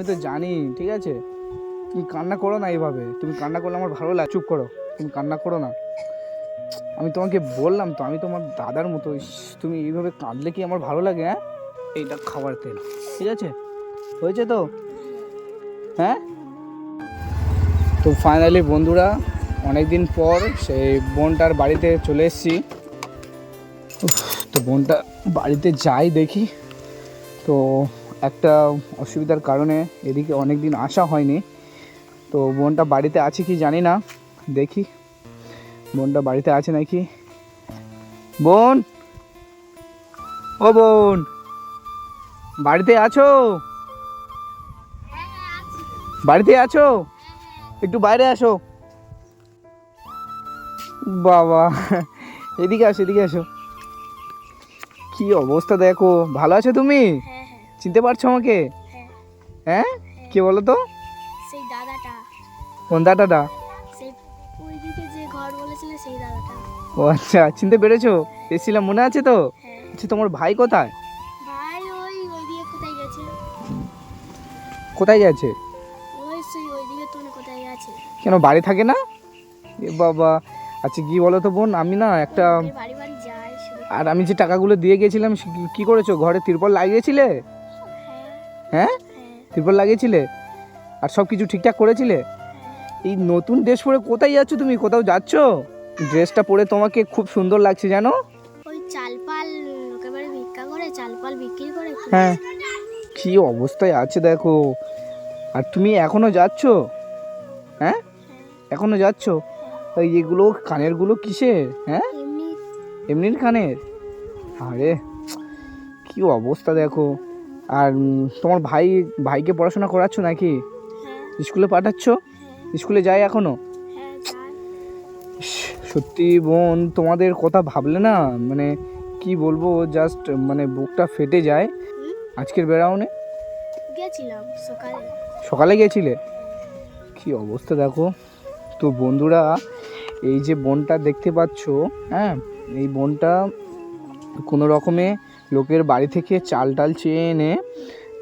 আমি তো জানি, ঠিক আছে? তুমি কান্না করো না এইভাবে। তুমি কান্না করলে আমার ভালো লাগে। চুপ করো। তুমি কান্না করো না। আমি তোমাকে বললাম তো, আমি তোমার দাদার মতো। তুমি এইভাবে কাঁদলে কি আমার ভালো লাগে হ্যাঁ? এইটা খাবার তেল, ঠিক আছে? হয়েছে তো? হ্যাঁ? তো ফাইনালি বন্ধুরা অনেক দিন পর সেই বোনটার বাড়িতে চলে এসেছি। তো বোনটা বাড়িতে যাই দেখি। তো একটা অসুবিধার কারণে এদিকে অনেক দিন আসা হয়নি। তো বোনটা বাড়িতে আছে কি জানি না, দেখি। বোনটা বাড়িতে আছে নাকি? বোন! ও বোন! বাড়িতে আছো? বাড়িতে আছো? একটু বাইরে আসো। বাবা, এদিকে আসো এদিকে আসো। কি অবস্থা দেখো, ভালো আছো তুমি? হ্যাঁ চিনতে পারছ আমাকে? হ্যাঁ? হ্যাঁ। কে বলো তো? সেই দাদাটা। কোন দাদাটা? ও আচ্ছা চিনতে পেরেছ? এসেছিলাম মনে আছে তো? হ্যাঁ। আচ্ছা তোমার ভাই কোথায়? কোথায় গেছে? কেন বাড়ি থাকে না? এ বাবা আচ্ছা কি বলো তো বোন? আমি না একটা আর আমি যে টাকাগুলো দিয়ে গেছিলাম কি করেছ? ঘরে তিরপল লাগিয়েছিলে? হ্যাঁ? হ্যাঁ। হ্যাঁ লাগিয়েছিলে? আর সব কিছু ঠিকঠাক করেছিলে? এই নতুন ড্রেস পরে কোথায় যাচ্ছ তুমি? কোথাও যাচ্ছ? ড্রেসটা পরে তোমাকে খুব সুন্দর লাগছে জানো? ওই চালপাল বাড়ি ভিক্ষা করে চালপাল বিক্রি করে হ্যাঁ। কি অবস্থায় আছে দেখো। আর তুমি এখনও যাচ্ছ? হ্যাঁ? এখনও যাচ্ছ? এগুলো কানেরগুলো কিসের? হ্যাঁ? এমনির কানের? আরে কি অবস্থা দেখো। আর তোমার ভাই ভাইকে পড়াশোনা করাচ্ছ নাকি? হ্যাঁ। স্কুলে পাঠাচ্ছ? স্কুলে যায় এখনও? হ্যাঁ সত্যি বোন তোমাদের কথা ভাবলে না মানে কি বলব জাস্ট মানে বুকটা ফেটে যায়। আজকের গেছিলাম সকালে। সকালে গেছিলে? কি অবস্থা দেখো। তো বন্ধুরা এই যে বনটা দেখতে পাচ্ছ হ্যাঁ এই বনটা কোনো রকমে লোকের বাড়ি থেকে চাল টাল চেয়ে এনে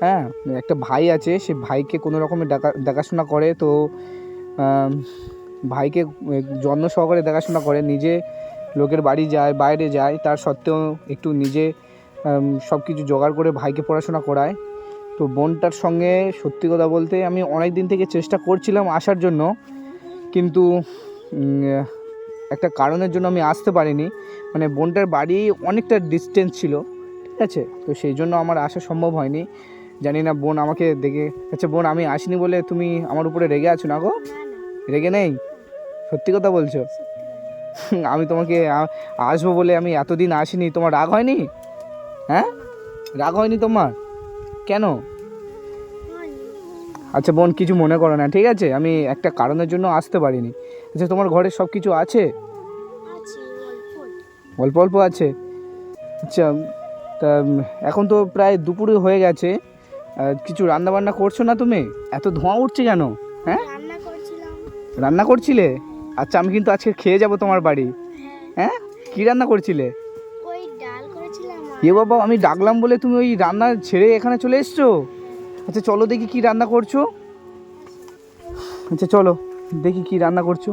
হ্যাঁ একটা ভাই আছে, সে ভাইকে কোনো রকমে দেখা, দেখাশোনা করে, তো ভাইকে যত্ন সহকারে দেখাশোনা করে, নিজে লোকের বাড়ি যায়, বাইরে যায়, তার সত্ত্বেও একটু নিজে সব কিছু জোগাড় করে ভাইকে পড়াশোনা করায়। তো বোনটার সঙ্গে সত্যি কথা বলতে আমি অনেক দিন থেকে চেষ্টা করছিলাম আসার জন্য, কিন্তু একটা কারণের জন্য আমি আসতে পারিনি। মানে বোনটার বাড়ি অনেকটা ডিস্টেন্স ছিল। আছে? তো সেই জন্য আমার আসা সম্ভব হয়নি। জানি না বোন আমাকে দেখে আচ্ছা বোন আমি আসিনি বলে তুমি আমার উপরে রেগে আছো না গো? রেগে নেই? সত্যি কথা বলছো? আমি তোমাকে আসব বলে আমি এতদিন আসিনি। তোমার রাগ হয়নি? হ্যাঁ? রাগ হয়নি তোমার? কেন? আচ্ছা বোন কিছু মনে করো না ঠিক আছে? আমি একটা কারণের জন্য আসতে পারিনি। আচ্ছা তোমার ঘরে সব কিছু আছে? অল্প অল্প আছে? আচ্ছা তা এখন তো প্রায় দুপুরে হয়ে গেছে। কিছু রান্না বান্না করছ না তুমি? এত ধোঁয়া উঠছে কেন? হ্যাঁ? রান্না করছিলে? আচ্ছা আমি কিন্তু আজকে খেয়ে যাব তোমার বাড়ি। হ্যাঁ। হ্যাঁ? কি রান্না করছিলে? এ বাবা আমি ডাকলাম বলে তুমি ওই রান্না ছেড়ে এখানে চলে এসছো? আচ্ছা চলো দেখি কি রান্না করছ। আচ্ছা চলো দেখি কি রান্না করছ।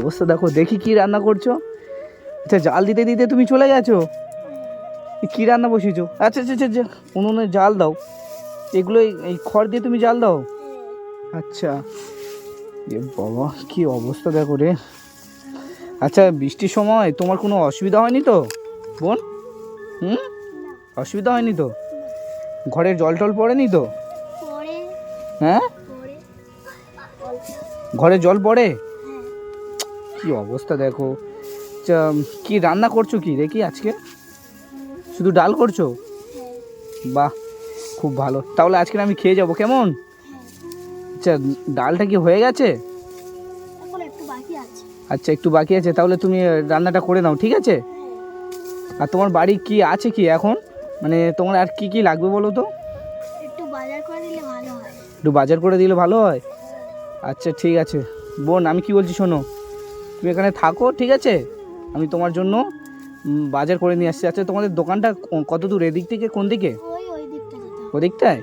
অবস্থা দেখো দেখি কি রান্না করছ। আচ্ছা জাল দিতে দিতে তুমি চলে গেছো? কি রান্না বসিয়েছো? আচ্ছা আচ্ছা আচ্ছা, আচ্ছা। উনুনে জাল দাও। এগুলো এই- খড় দিয়ে তুমি জাল দাও? আচ্ছা। এ বাবা কি অবস্থা দেখো রে। আচ্ছা বৃষ্টির সময় তোমার কোনো অসুবিধা হয়নি তো? বোন? হুম? অসুবিধা হয়নি তো? ঘরের জল টল পড়েনি তো? হ্যাঁ? ঘরে জল পড়ে? কি অবস্থা দেখো। আচ্ছা কি রান্না করছ কি দেখি আজকে? শুধু ডাল করছ? বাহ খুব ভালো। তাহলে আজকে আমি খেয়ে যাব কেমন? আচ্ছা ডালটা কি হয়ে গেছে? আচ্ছা একটু বাকি আছে তাহলে তুমি রান্নাটা করে নাও ঠিক আছে? আর তোমার বাড়ি কি আছে কি এখন? মানে তোমার আর কি কি লাগবে বলো তো? একটু বাজার করে দিলে ভালো হয়। একটু বাজার করে দিলে ভালো হয়? আচ্ছা ঠিক আছে। বোন আমি কি বলছি শোনো? তুমি এখানে থাকো ঠিক আছে? আমি তোমার জন্য বাজার করে নিয়ে আসছি। আচ্ছা তোমাদের দোকানটা কত দূর? এদিক থেকে? কোন দিকে? ওদিকটায়?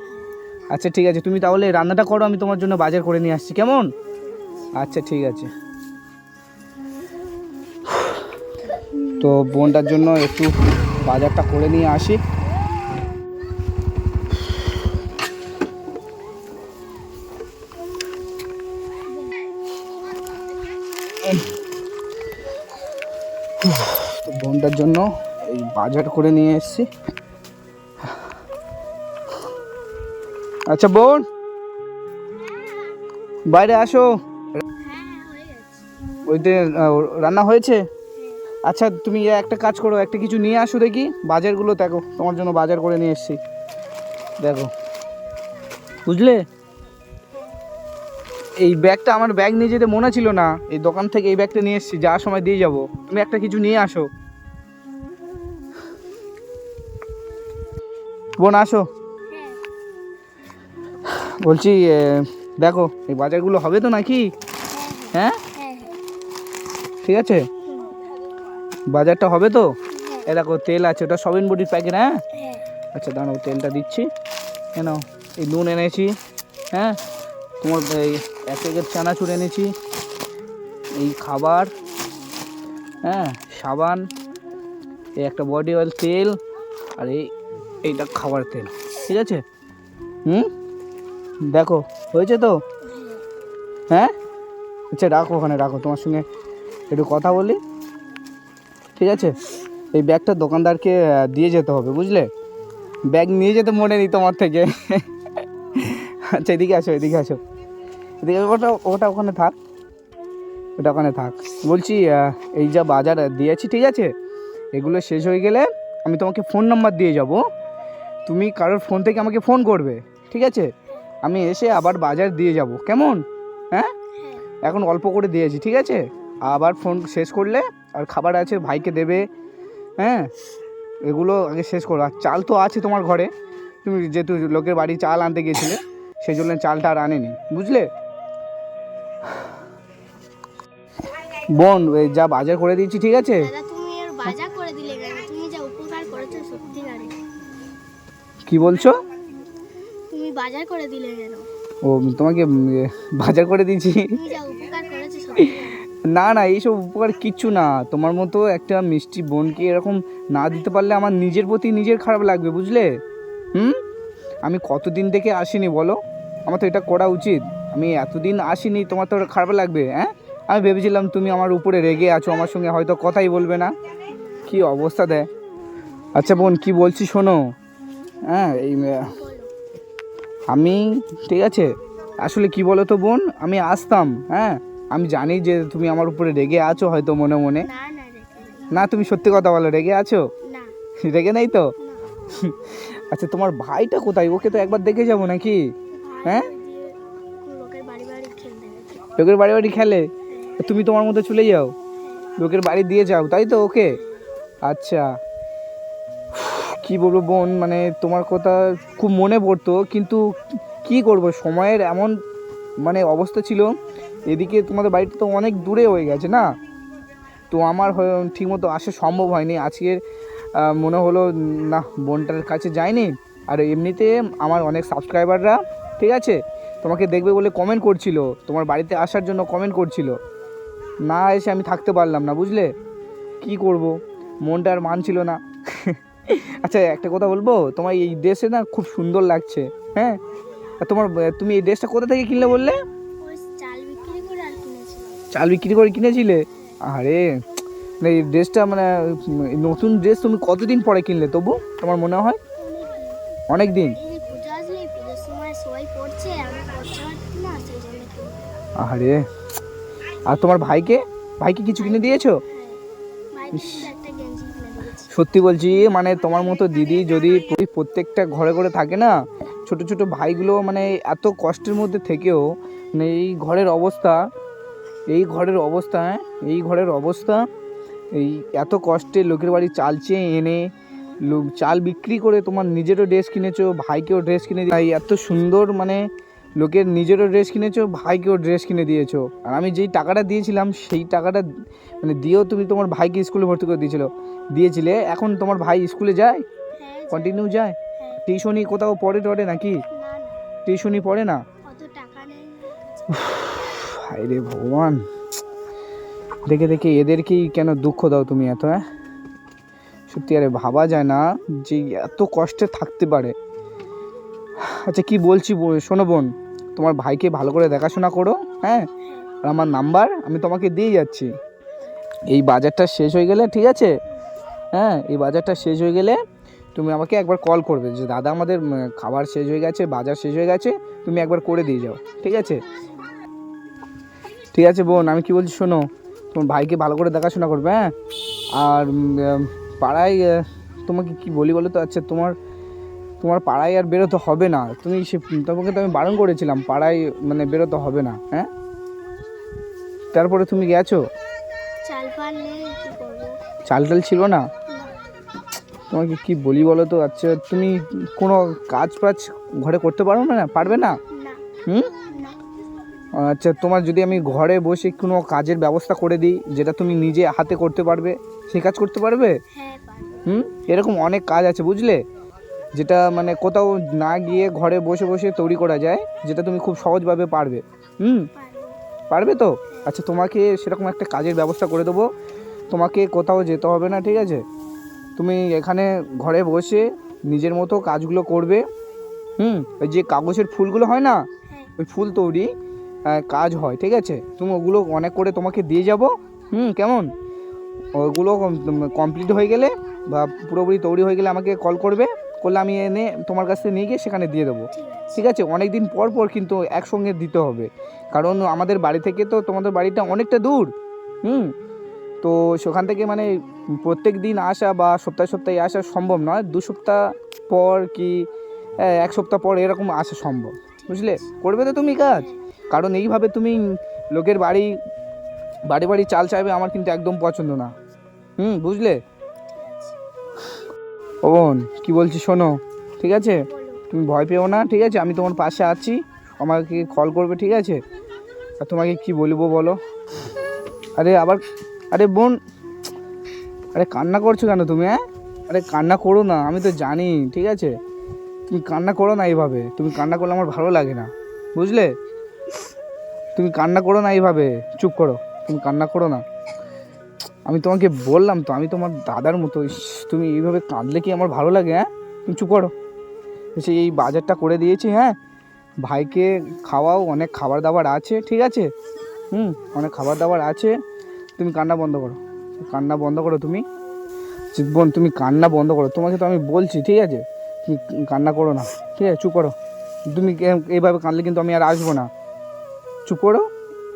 আচ্ছা ঠিক আছে। তুমি তাহলে রান্নাটা করো আমি তোমার জন্য বাজার করে নিয়ে আসছি। কেমন? আচ্ছা ঠিক আছে। তো বোনটার জন্য একটু বাজারটা করে নিয়ে আসি। তো বোনটার জন্য এই বাজার করে নিয়ে এসেছি। আচ্ছা বোন। বাইরে আসো। ওইতে রান্না হয়েছে? আচ্ছা তুমি একটা কাজ করো, একটা কিছু নিয়ে আসো দেখি। বাজারগুলো দেখো, তোমার জন্য বাজার করে নিয়ে এসেছি। দেখো। বুঝলে? এই ব্যাগটা আমার ব্যাগ নিয়ে যেতে মনে ছিল না। এই দোকান থেকে এই ব্যাগটা নিয়ে এসেছি যাওয়ার সময় দিয়ে যাব। তুমি একটা কিছু নিয়ে আসো। বোন, আসো। বলছি দেখো, এই বাজারগুলো হবে তো নাকি? হ্যাঁ? ঠিক আছে? বাজারটা হবে তো? এ দেখো, তেল আছে, ওটা সবিন বডির প্যাকেট হ্যাঁ? হ্যাঁ আচ্ছা দাঁড়াও, তেলটা দিচ্ছি। কেন এই নুন এনেছি হ্যাঁ? তোমার এই এক প্যাকেট চানাচুর এনেছি। এই খাবার হ্যাঁ সাবান, এই একটা বডি অয়েল তেল, আর এই, এইটা খাবার তেল। ঠিক আছে? হুম? দেখো, হয়েছে তো? হ্যাঁ? আচ্ছা রাখো ওখানে, রাখো, তোমার সঙ্গে একটু কথা বলি। ঠিক আছে? এই ব্যাগটা দোকানদারকে দিয়ে যেতে হবে, বুঝলে? ব্যাগ নিয়ে যেতে মনে নেই তোমার থেকে। আচ্ছা এদিকে আসো এদিকে আসো। ওটা ওটা ওখানে থাক। ওটা ওখানে থাক। বলছি এই যা বাজার দিয়েছি, ঠিক আছে? এগুলো শেষ হয়ে গেলে আমি তোমাকে ফোন নাম্বার দিয়ে যাব। তুমি কারোর ফোন থেকে আমাকে ফোন করবে, ঠিক আছে? আমি এসে আবার বাজার দিয়ে যাব। কেমন? হ্যাঁ? হ্যাঁ এখন অল্প করে দিয়েছি, ঠিক আছে? আবার ফোন শেষ করলে আর খাবার আছে, ভাইকে দেবে। হ্যাঁ? এগুলো আগে শেষ করো। আর চাল তো আছে তোমার ঘরে। তুমি যেহেতু লোকের বাড়ি চাল আনতে গিয়েছিলে সেই জন্য চালটা আর আনেনি। বুঝলে? বোন যা বাজার করে দিয়েছি ঠিক আছে? তুমি এর বাজার করে দিলে কেন? তুমি যা উপকার করেছ সত্যিকারে কি বলছো? তুমি বাজার করে দিলে কেন? ও তোমাকে বাজার করে দিয়েছি। তুমি যা উপকার করেছ না না এইসব উপকার কিচ্ছু না। তোমার মতো একটা মিষ্টি বোনকে এরকম না দিতে পারলে আমার নিজের প্রতি নিজের খারাপ লাগবে বুঝলে? হুম? আমি কতদিন থেকে আসিনি বলো? আমার তো এটা করা উচিত। আমি এতদিন আসিনি তোমার তো খারাপ লাগবে হ্যাঁ? আমি ভেবেছিলাম তুমি আমার উপরে রেগে আছো আমার সঙ্গে হয়তো কথাই বলবে না। কি অবস্থা দেয় আচ্ছা বোন কি বলছি শোনো। হ্যাঁ এই আমি ঠিক আছে। আসলে কি বলো তো বোন আমি আসতাম হ্যাঁ। আমি জানি যে তুমি আমার উপরে রেগে আছো হয়তো মনে মনে। না তুমি সত্যি কথা বলো রেগে আছো? রেগে নেই তো? আচ্ছা তোমার ভাইটা কোথায়? ওকে তো একবার দেখে যাব নাকি? হ্যাঁ? লোকের বাড়ি বাড়ি খেলে? তুমি তোমার মতো চলে যাও। লোকের বাড়ি দিয়ে যাও, তাই তো ওকে? আচ্ছা। কি বলব বোন মানে তোমার কথা খুব মনে পড়তো, কিন্তু কি করব? সময়ের এমন মানে অবস্থা ছিল, এদিকে তোমাদের বাড়িটা তো অনেক দূরে হয়ে গেছে না? তো আমার হয়- ঠিকমতো আসা সম্ভব হয়নি। আজকের মনে হলো, না, বোনটার কাছে যায়নি আর এমনিতে আমার অনেক সাবস্ক্রাইবাররা ঠিক আছে? তোমাকে দেখবে বলে কমেন্ট করছিল। তোমার বাড়িতে আসার জন্য কমেন্ট করছিল। না এসে আমি থাকতে পারলাম না বুঝলে? কি করব? মনটা আর মানছিল না। আচ্ছা একটা কথা বলব? তোমার এই ড্রেসে না খুব সুন্দর লাগছে হ্যাঁ? আর তোমার তুমি এই ড্রেসটা কোথা থেকে কিনলে বললে? চাল বিক্রি করে আর কিনেছিলে? আরে মানে এই ড্রেসটা মানে নতুন ড্রেস তুমি কতদিন পরে কিনলে তবু তোমার মনে হয়? অনেক দিন। আরে আর তোমার ভাইকে? ভাইকে কিছু কিনে দিয়েছ? সত্যি বলছি মানে তোমার মতো দিদি যদি প্রত্যেকটা ঘরে ঘরে থাকে না, ছোট ছোট ভাইগুলো মানে এত কষ্টের মধ্যে থেকেও মানে এই ঘরের অবস্থা, এই ঘরের অবস্থা, এই ঘরের অবস্থা, এই এত কষ্টে লোকের বাড়ি চাল চেয়ে এনে, লো- চাল বিক্রি করে তোমার নিজেরও ড্রেস কিনেছো, ভাইকেও ড্রেস কিনে এত সুন্দর মানে লোকের নিজেরও ড্রেস কিনেছো ভাইকেও ড্রেস কিনে দিয়েছ। আর আমি যেই টাকাটা দিয়েছিলাম সেই টাকাটা মানে দিয়েও তুমি তোমার ভাইকে স্কুলে ভর্তি করে দিয়েছিলো। দিয়েছিলে এখন তোমার ভাই স্কুলে যায়? হ্যাঁ কন্টিনিউ যায়? হ্যাঁ। টিউশনি কোথাও পড়ে টড়ে নাকি? টিউশনি পড়ে না? হায় রে ভগবান। দেখে দেখে এদেরকেই কেন দুঃখ দাও তুমি এত হ্যাঁ? সত্যি আরে ভাবা যায় না যে এত কষ্টে থাকতে পারে। আচ্ছা কি বলছি শোনো বোন। তোমার ভাইকে ভালো করে দেখাশোনা করো হ্যাঁ? আর আমার নাম্বার আমি তোমাকে দিয়ে যাচ্ছি। এই বাজারটা শেষ হয়ে গেলে, ঠিক আছে? হ্যাঁ এই বাজারটা শেষ হয়ে গেলে তুমি আমাকে একবার কল করবে যে, দাদা, আমাদের খাবার শেষ হয়ে গেছে, বাজার শেষ হয়ে গেছে, তুমি একবার করে দিয়ে যাও। ঠিক আছে? ঠিক আছে বোন, আমি কি বলছি শোনো, তোমার ভাইকে ভালো করে দেখাশোনা করবে হ্যাঁ? আর পাড়ায় তোমাকে কি বলি বলো তো? আচ্ছা তোমার তোমার পাড়ায় আর বেরোতে হবে না। তুমি সে তোমাকে তো আমি বারণ করেছিলাম পাড়ায় মানে বেরোতে হবে না হ্যাঁ? তারপরে তুমি গেছো? চাল টাল ছিল না? তোমাকে কি বলি বলো তো? আচ্ছা তুমি কোনো কাজ ফাজ ঘরে করতে পারো না পারবে না? না। হুম? আচ্ছা তোমার যদি আমি ঘরে বসে কোনো কাজের ব্যবস্থা করে দিই যেটা তুমি নিজে হাতে করতে পারবে সেই কাজ করতে পারবে? হ্যাঁ হুম? এরকম অনেক কাজ আছে বুঝলে? যেটা মানে কোথাও না গিয়ে ঘরে বসে বসে তৈরি করা যায় যেটা তুমি খুব সহজভাবে পারবে। হুম? পারবে তো? আচ্ছা তোমাকে সেরকম একটা কাজের ব্যবস্থা করে দেবো। তোমাকে কোথাও যেতে হবে না ঠিক আছে? তুমি এখানে ঘরে বসে নিজের মতো কাজগুলো করবে। হুম? ওই যে কাগজের ফুলগুলো হয় না? হ্যাঁ। ওই ফুল তৈরি কাজ হয় ঠিক আছে? তুমি ওগুলো অনেক করে তোমাকে দিয়ে যাব। হুম কেমন? ওগুলো কমপ্লিট হয়ে গেলে বা পুরোপুরি তৈরি হয়ে গেলে আমাকে কল করবে। করলে আমি এনে তোমার কাছ থেকে নিয়ে গিয়ে সেখানে দিয়ে দেবো। ঠিক আছে। অনেক দিন পর পর কিন্তু একসঙ্গে দিতে হবে। কারণ আমাদের বাড়ি থেকে তো তোমাদের বাড়িটা অনেকটা দূর। হুম? তো সেখান থেকে মানে প্রত্যেক দিন আসা বা সপ্তাহে সপ্তাহে আসা সম্ভব নয়। দু সপ্তাহ পর কি এক সপ্তাহ পর এরকম আসা সম্ভব। বুঝলে? করবে তো তুমি কাজ। কারণ এইভাবে তুমি লোকের বাড়ি বাড়ি বাড়ি চাল চাইবে আমার কিন্তু একদম পছন্দ না। হুম? বুঝলে? ও বোন, কী বলছি শোনো? ঠিক আছে? তুমি ভয় পেও না, ঠিক আছে? আমি তোমার পাশে আছি। আমাকে কল করবে, ঠিক আছে? আর তোমাকে কি বলব বলো? আরে আবার, আরে বোন, আরে কান্না করছ কেন তুমি হ্যাঁ? আরে কান্না করো না, আমি তো জানি, ঠিক আছে? তুমি কান্না করো না এইভাবে, তুমি কান্না করলে আমার ভালো লাগে না, বুঝলে? তুমি কান্না করো না এইভাবে, চুপ করো, তুমি কান্না করো না। আমি তোমাকে বললাম তো, আমি তোমার দাদার মতো। তুমি এইভাবে কাঁদলে কি আমার ভালো লাগে হ্যাঁ? তুমি চুপ করো। এসে এই বাজারটা করে দিয়েছি হ্যাঁ? ভাইকে খাওয়াও, অনেক খাবার দাবার আছে, ঠিক আছে? হুম, অনেক খাবার দাবার আছে। তুমি কান্না বন্ধ করো। কান্না বন্ধ করো তুমি। বোন, তুমি কান্না বন্ধ করো। তোমাকে তো আমি বলছি, ঠিক আছে? তুমি কান্না করো না, ঠিক আছে? চুপ করো। তুমি এইভাবে কাঁদলে কিন্তু আমি আর আসব না। চুপ করো।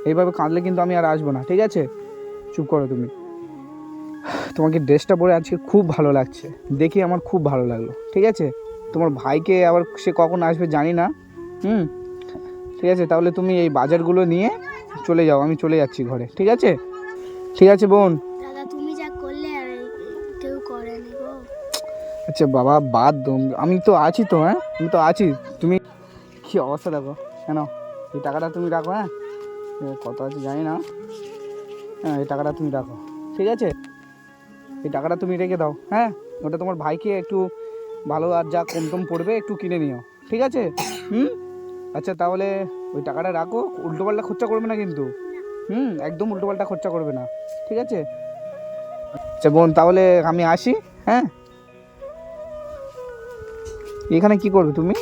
এইভাবে কাঁদলে কিন্তু আমি আর আসব না, ঠিক আছে? চুপ করো তুমি। তোমাকে ড্রেসটা পরে আজকে খুব ভালো লাগছে। দেখে আমার খুব ভালো লাগল ঠিক আছে? তোমার ভাইকে আবার সে কখন আসবে জানি না হুম? ঠিক আছে তাহলে তুমি এই বাজারগুলো নিয়ে চলে যাও আমি চলে যাচ্ছি ঘরে ঠিক আছে? ঠিক আছে বোন। দাদা তুমি যা করলে আর কেউ করেনি গো। আচ্ছা বাবা বাদ আমি তো আছি তো হ্যাঁ? আমি তো আছি তুমি কি অবস্থা দেখো? কেন? এই টাকাটা তুমি রাখো হ্যাঁ? কত আছে জানি না। হ্যাঁ এই টাকাটা তুমি রাখো ঠিক আছে? এই টাকাটা তুমি রেখে দাও হ্যাঁ? ওটা তোমার ভাইকে একটু ভালো আর যা কম টম পড়বে একটু কিনে নিও ঠিক আছে? হুম? আচ্ছা তাহলে ওই টাকাটা রাখো উল্টোপাল্টা খরচা করবে না কিন্তু। হুম একদম উল্টোপাল্টা খরচা করবে না ঠিক আছে? আচ্ছা বোন তাহলে আমি আসি হ্যাঁ? এখানে কি করবে তুমি?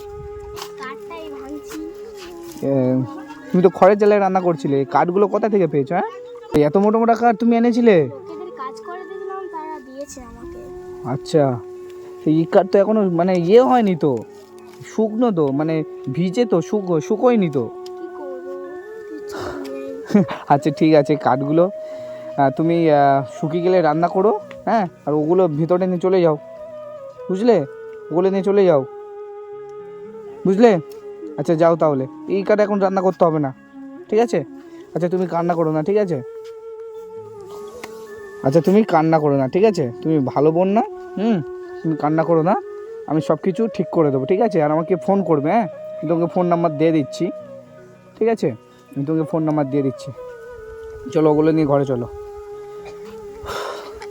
তুমি তো খড়ের জ্বালায় রান্না করছিলে এই কাঠগুলো কোথা থেকে পেয়েছ হ্যাঁ? এত মোটা মোটা কাঠ তুমি এনেছিলে? আচ্ছা এই কাঠ তো এখনও মানে ইয়ে হয়নি তো শুকনো তো মানে ভিজে তো শুক শুকোয়নি তো। আচ্ছা ঠিক আছে কাঠগুলো তুমি শুকিয়ে গেলে রান্না করো হ্যাঁ আর ওগুলো ভিতরে নিয়ে চলে যাও। বুঝলে? ওগুলো নিয়ে চলে যাও। বুঝলে? আচ্ছা যাও তাহলে। এই কাঠ এখন রান্না করতে হবে না ঠিক আছে? আচ্ছা তুমি কান্না করো না ঠিক আছে? আচ্ছা তুমি কান্না করো না ঠিক আছে? তুমি ভালো বোন না? হুম তুমি কান্না করো না আমি সব কিছু ঠিক করে দেবো ঠিক আছে? আর আমাকে ফোন করবে হ্যাঁ? আমি তোমাকে ফোন নাম্বার দিয়ে দিচ্ছি ঠিক আছে? আমি তোমাকে ফোন নাম্বার দিয়ে দিচ্ছি। চলো ওগুলো নিয়ে ঘরে চলো।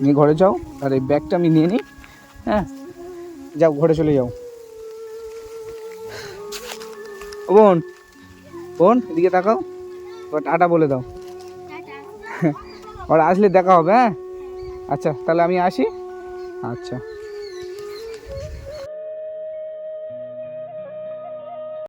নিয়ে ঘরে যাও আর এই ব্যাগটা আমি নিয়ে নিই হ্যাঁ? যাও ঘরে চলে যাও। বোন বোন এদিকে তাকাও। টাটা বলে দাও। ওরা আসলে দেখা হবে হ্যাঁ? আচ্ছা তাহলে আমি আসি। আচ্ছা।